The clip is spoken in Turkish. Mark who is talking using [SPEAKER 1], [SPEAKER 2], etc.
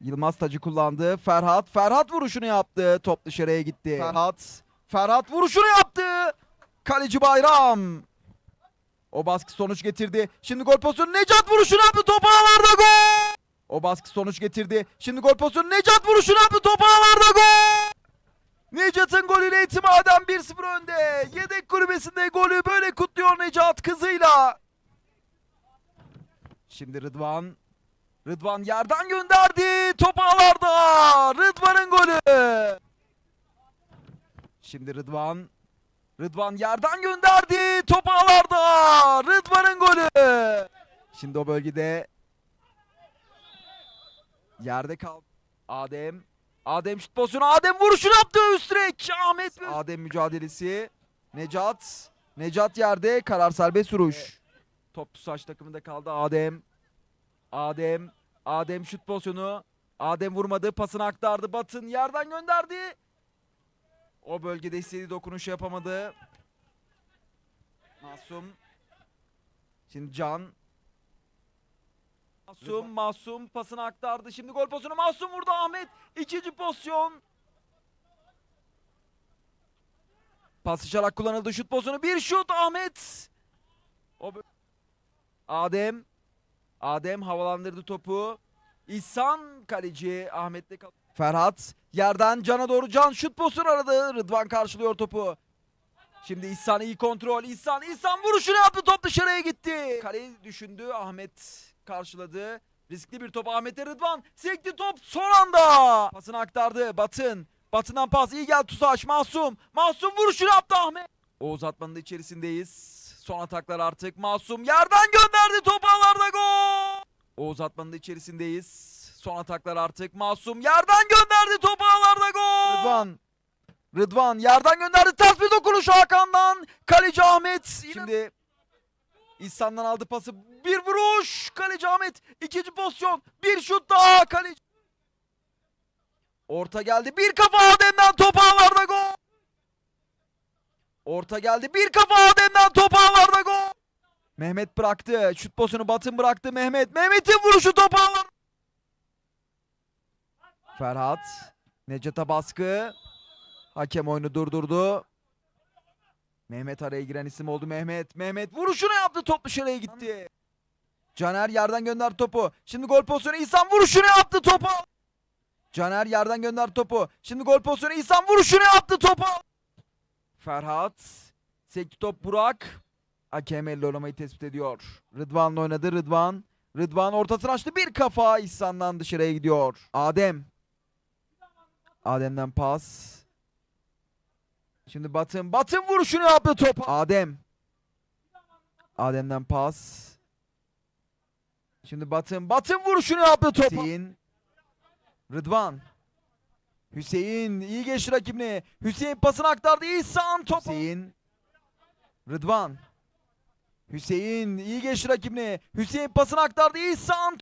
[SPEAKER 1] Yılmaz tacı kullandı. Ferhat. Ferhat vuruşunu yaptı. Top dışarıya gitti. Ferhat. Ferhat vuruşunu yaptı. Kaleci Bayram. O baskı sonuç getirdi. Şimdi gol pozisyonu Necat vuruşunu yaptı. Top ağlarda gol. O baskı sonuç getirdi. Şimdi gol pozisyonu Necat vuruşunu yaptı. Top ağlarda gol. Necat'ın golüyle itimaden 1-0 önde. Yedek kulübesinde golü böyle kutluyor Necat kızıyla. Şimdi Rıdvan. Rıdvan yerden gönderdi. Top ağlarda. Rıdvan'ın golü. Şimdi Rıdvan. Rıdvan yerden gönderdi. Top ağlarda. Rıdvan'ın golü. Şimdi o bölgede yerde kaldı. Adem. Adem şut pozisyonu. Adem vuruşunu yaptı üst direk. Ahmet. Adem mücadelesi. Necat. Necat yerde. Karar serbest vuruş. Top saç takımında kaldı Adem. Adem. Adem şut pozisyonu. Adem vurmadı. Pasını aktardı. Batın yerden gönderdi. O bölgede istediği dokunuşu yapamadı. Masum. Şimdi Can. Masum, Masum pasını aktardı. Şimdi gol pozisyonu Masum vurdu Ahmet. İkinci pozisyon. Pas sıçrarak kullanıldı şut pozisyonu. Bir şut Ahmet. O Adem. Adem havalandırdı topu. İhsan kaleci Ahmet'le Ferhat yerden Can'a doğru Can şut pozisyonu aradı. Rıdvan karşılıyor topu. Şimdi İhsan iyi kontrol. İhsan İhsan vuruşunu yaptı. Top dışarıya gitti. Kaleyi düşündü. Ahmet karşıladı. Riskli bir top Ahmet'e Rıdvan. Sekti top son anda. Pasını aktardı. Batın. Batından pas. iyi gel Tusaş. Masum. Masum vuruşunu yaptı Ahmet. O uzatmanın da içerisindeyiz. Son ataklar artık. Masum yerden gönderdi. Top ağlarda gol. O uzatmanın içerisindeyiz. Son ataklar artık. Masum yerden gönderdi. Top ağlarda gol. Rıdvan. Rıdvan yerden gönderdi. Ters bir dokunuş Hakan'dan. Kaleci Ahmet. Şimdi İhsan'dan aldı pası. Bir vuruş. Kaleci Ahmet. ikinci pozisyon. Bir şut daha. Kaleci. Orta geldi. Bir kafa Adem'den top ağlarda gol. Orta geldi. Bir kafa Adem'den top ağlarda gol. Mehmet bıraktı. Şut pozisyonu Batın bıraktı Mehmet. Mehmet'in vuruşu top ağlarda. Ferhat. Necat'a baskı. Hakem oyunu durdurdu. Mehmet araya giren isim oldu Mehmet. Mehmet vuruşunu yaptı top dışarıya gitti. Caner yerden gönder topu. Şimdi gol pozisyonu İhsan vuruşunu yaptı topa. Caner yerden gönder topu. Şimdi gol pozisyonu İhsan vuruşunu yaptı topa. Ferhat. Sekti top Burak. Hakem elle oynamayı tespit ediyor. Rıdvan'la oynadı Rıdvan. Rıdvan ortasını açtı. Bir kafa İhsan'dan dışarıya gidiyor. Adem. Adem'den pas. Şimdi Batın. Batın vuruşunu yaptı top. Adem. Adem'den pas. Şimdi Batın. Batın vuruşunu yaptı top. Hüseyin. Rıdvan. Hüseyin iyi geçti rakibini. Hüseyin pasını aktardı. İhsan top. Hüseyin. Rıdvan. Hüseyin iyi geçti rakibini. Hüseyin pasını aktardı. İhsan